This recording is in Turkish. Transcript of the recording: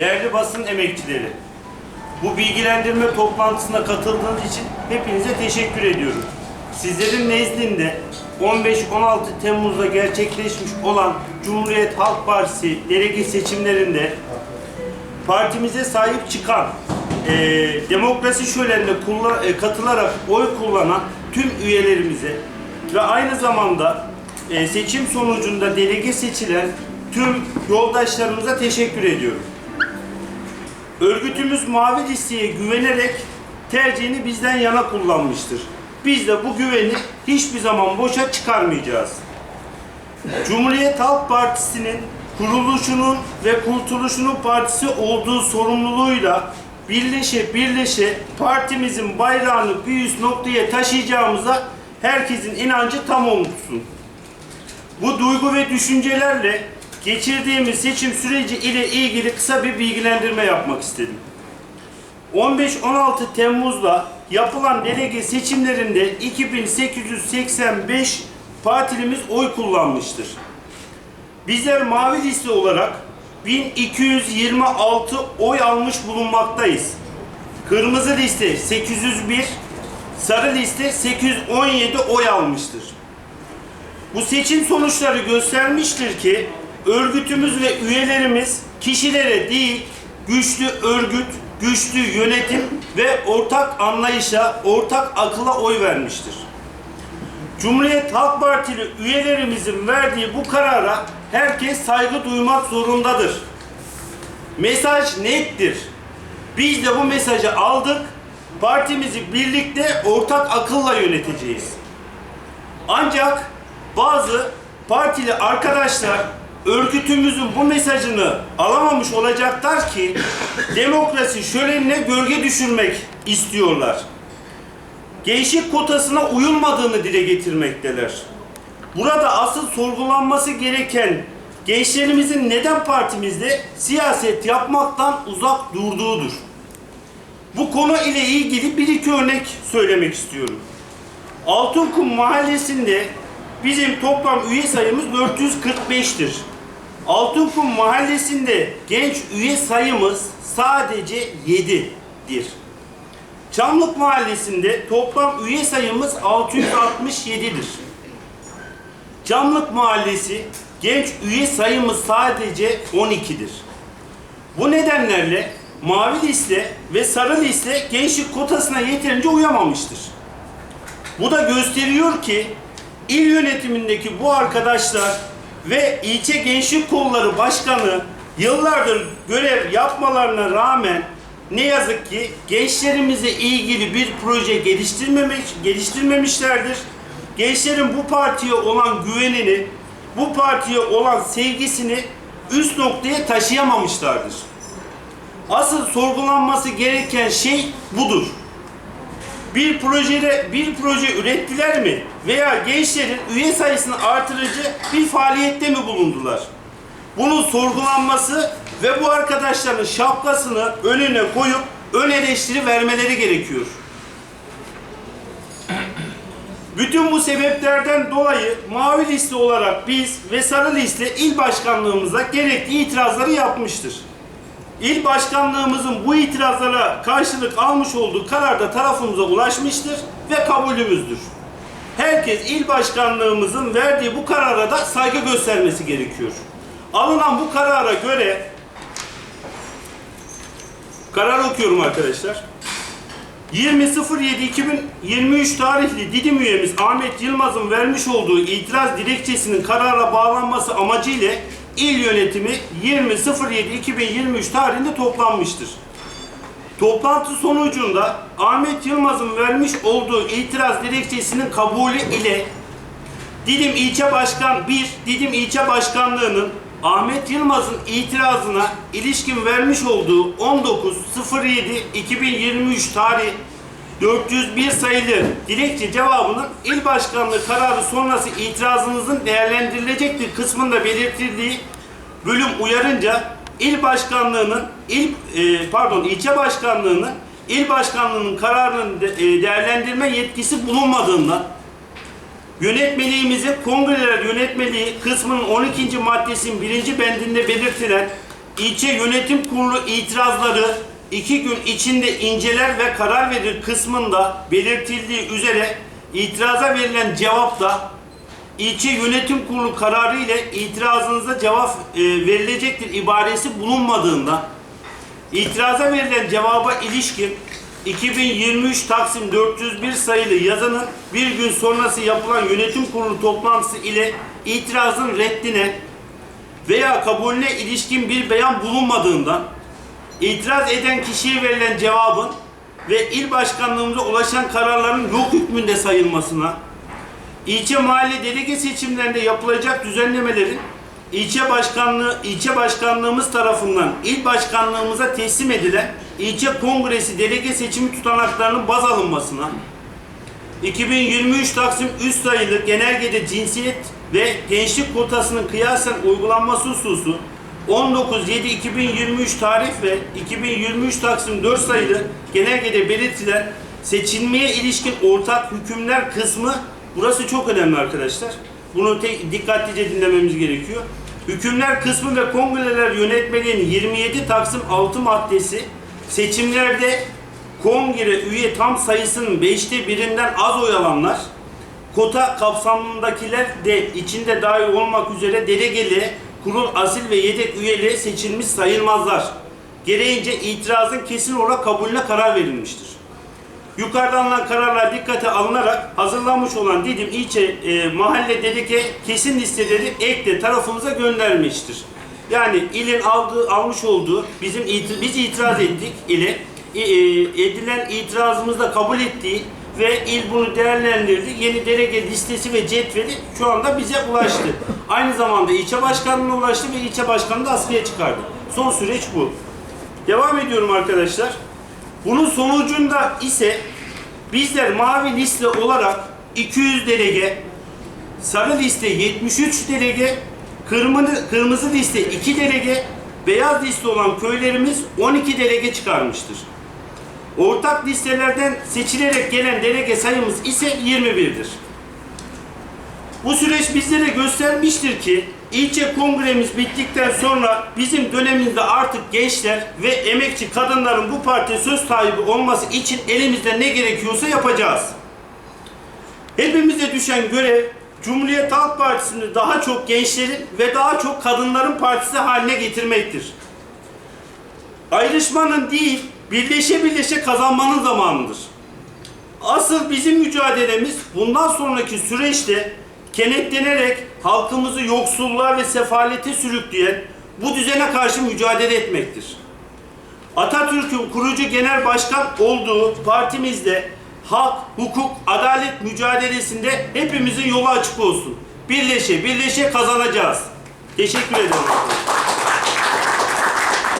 Değerli basın emekçileri, bu bilgilendirme toplantısına katıldığınız için hepinize teşekkür ediyorum. Sizlerin nezdinde 15-16 Temmuz'da gerçekleşmiş olan Cumhuriyet Halk Partisi delege seçimlerinde partimize sahip çıkan, e, demokrasi şölenine kulla- e, katılarak oy kullanan tüm üyelerimize ve aynı zamanda e, seçim sonucunda delege seçilen tüm yoldaşlarımıza teşekkür ediyorum. Örgütümüz mavi listeye güvenerek tercihini bizden yana kullanmıştır. Biz de bu güveni hiçbir zaman boşa çıkarmayacağız. Cumhuriyet Halk Partisi'nin kuruluşunun ve kurtuluşunun partisi olduğu sorumluluğuyla birleşe birleşe partimizin bayrağını bir üst noktaya taşıyacağımıza herkesin inancı tam olsun. Bu duygu ve düşüncelerle geçirdiğimiz seçim süreci ile ilgili kısa bir bilgilendirme yapmak istedim. 15-16 Temmuz'da yapılan delege seçimlerinde 2885 partilimiz oy kullanmıştır. Bizler mavi liste olarak 1226 oy almış bulunmaktayız. Kırmızı liste 801, sarı liste 817 oy almıştır. Bu seçim sonuçları göstermiştir ki örgütümüz ve üyelerimiz kişilere değil güçlü örgüt, güçlü yönetim ve ortak anlayışa, ortak akıla oy vermiştir. Cumhuriyet Halk Partili üyelerimizin verdiği bu karara herkes saygı duymak zorundadır. Mesaj nettir. Biz de bu mesajı aldık. Partimizi birlikte ortak akılla yöneteceğiz. Ancak bazı partili arkadaşlar örgütümüzün bu mesajını alamamış olacaklar ki demokrasi şölenine gölge düşürmek istiyorlar. Gençlik kotasına uyulmadığını dile getirmekteler. Burada asıl sorgulanması gereken gençlerimizin neden partimizde siyaset yapmaktan uzak durduğudur. Bu konu ile ilgili bir iki örnek söylemek istiyorum. Altınkum mahallesinde bizim toplam üye sayımız 445'tir. Altınkum mahallesinde genç üye sayımız sadece 7'dir. Çamlık mahallesinde toplam üye sayımız 667'dir. Çamlık mahallesi genç üye sayımız sadece 12'dir. Bu nedenlerle mavi liste ve sarı liste gençlik kotasına yeterince uyamamıştır. Bu da gösteriyor ki il yönetimindeki bu arkadaşlar ve ilçe gençlik kolları başkanı yıllardır görev yapmalarına rağmen ne yazık ki gençlerimize ilgili bir proje geliştirmemiş, geliştirmemişlerdir. Gençlerin bu partiye olan güvenini, bu partiye olan sevgisini üst noktaya taşıyamamışlardır. Asıl sorgulanması gereken şey budur bir projede bir proje ürettiler mi veya gençlerin üye sayısını artırıcı bir faaliyette mi bulundular? Bunun sorgulanması ve bu arkadaşların şapkasını önüne koyup ön eleştiri vermeleri gerekiyor. Bütün bu sebeplerden dolayı mavi liste olarak biz ve sarı liste il başkanlığımıza gerekli itirazları yapmıştır. İl başkanlığımızın bu itirazlara karşılık almış olduğu karar da tarafımıza ulaşmıştır ve kabulümüzdür. Herkes il başkanlığımızın verdiği bu karara da saygı göstermesi gerekiyor. Alınan bu karara göre karar okuyorum arkadaşlar. 20.07.2023 tarihli Didim üyemiz Ahmet Yılmaz'ın vermiş olduğu itiraz dilekçesinin karara bağlanması amacıyla il yönetimi 20.07.2023 tarihinde toplanmıştır. Toplantı sonucunda Ahmet Yılmaz'ın vermiş olduğu itiraz dilekçesinin kabulü ile Didim İlçe Başkan 1, Didim İlçe Başkanlığı'nın Ahmet Yılmaz'ın itirazına ilişkin vermiş olduğu 19.07.2023 tarih 401 sayılı dilekçe cevabının il başkanlığı kararı sonrası itirazınızın değerlendirilecektir kısmında belirtildiği bölüm uyarınca il başkanlığının il e, pardon ilçe başkanlığının il başkanlığının kararının de- e, değerlendirme yetkisi bulunmadığından Yönetmeliğimizin kongreler yönetmeliği kısmının 12. maddesinin birinci bendinde belirtilen ilçe yönetim kurulu itirazları iki gün içinde inceler ve karar verir kısmında belirtildiği üzere itiraza verilen cevapta ilçe yönetim kurulu kararı ile itirazınıza cevap e, verilecektir ibaresi bulunmadığında itiraza verilen cevaba ilişkin 2023 Taksim 401 sayılı yazının bir gün sonrası yapılan yönetim kurulu toplantısı ile itirazın reddine veya kabulüne ilişkin bir beyan bulunmadığından itiraz eden kişiye verilen cevabın ve il başkanlığımıza ulaşan kararların yok hükmünde sayılmasına, ilçe mahalle delege seçimlerinde yapılacak düzenlemelerin ilçe başkanlığı ilçe başkanlığımız tarafından il başkanlığımıza teslim edilen ilçe kongresi delege seçimi tutanaklarının baz alınmasına 2023 Taksim üst sayılı genelgede cinsiyet ve gençlik kotasının kıyasen uygulanması hususu 19.7.2023 tarih ve 2023 Taksim 4 sayılı genelgede belirtilen seçilmeye ilişkin ortak hükümler kısmı burası çok önemli arkadaşlar. Bunu tek, dikkatlice dinlememiz gerekiyor. Hükümler kısmı ve kongreler yönetmeliğinin 27 Taksim 6 maddesi seçimlerde kongre üye tam sayısının 5'te birinden az oy alanlar kota kapsamındakiler de içinde dahil olmak üzere delegeli, kurul asil ve yedek üyeliğe seçilmiş sayılmazlar. Gereğince itirazın kesin olarak kabulüne karar verilmiştir. Yukarıda alınan kararlar dikkate alınarak hazırlanmış olan Didim ilçe e, mahalle delege kesin listeleri ekle tarafımıza göndermiştir. Yani ilin aldığı, almış olduğu bizim iti- biz itiraz ettik ile e, e, edilen itirazımızda kabul ettiği ve il bunu değerlendirdi. Yeni delege listesi ve cetveli şu anda bize ulaştı. Aynı zamanda ilçe başkanlığına ulaştı ve ilçe başkanı da askıya çıkardı. Son süreç bu. Devam ediyorum arkadaşlar. Bunun sonucunda ise bizler mavi liste olarak 200 delege, sarı liste 73 delege, kırmızı, kırmızı liste 2 delege, beyaz liste olan köylerimiz 12 delege çıkarmıştır. Ortak listelerden seçilerek gelen delege sayımız ise 21'dir. Bu süreç bizlere göstermiştir ki ilçe kongremiz bittikten sonra bizim dönemimizde artık gençler ve emekçi kadınların bu partiye söz sahibi olması için elimizde ne gerekiyorsa yapacağız. Hepimize düşen görev Cumhuriyet Halk Partisi'ni daha çok gençlerin ve daha çok kadınların partisi haline getirmektir. Ayrışmanın değil, birleşe birleşe kazanmanın zamanıdır. Asıl bizim mücadelemiz bundan sonraki süreçte kenetlenerek halkımızı yoksulluğa ve sefalete sürükleyen bu düzene karşı mücadele etmektir. Atatürk'ün kurucu genel başkan olduğu partimizde hak, hukuk, adalet mücadelesinde hepimizin yolu açık olsun. Birleşe birleşe kazanacağız. Teşekkür ederim.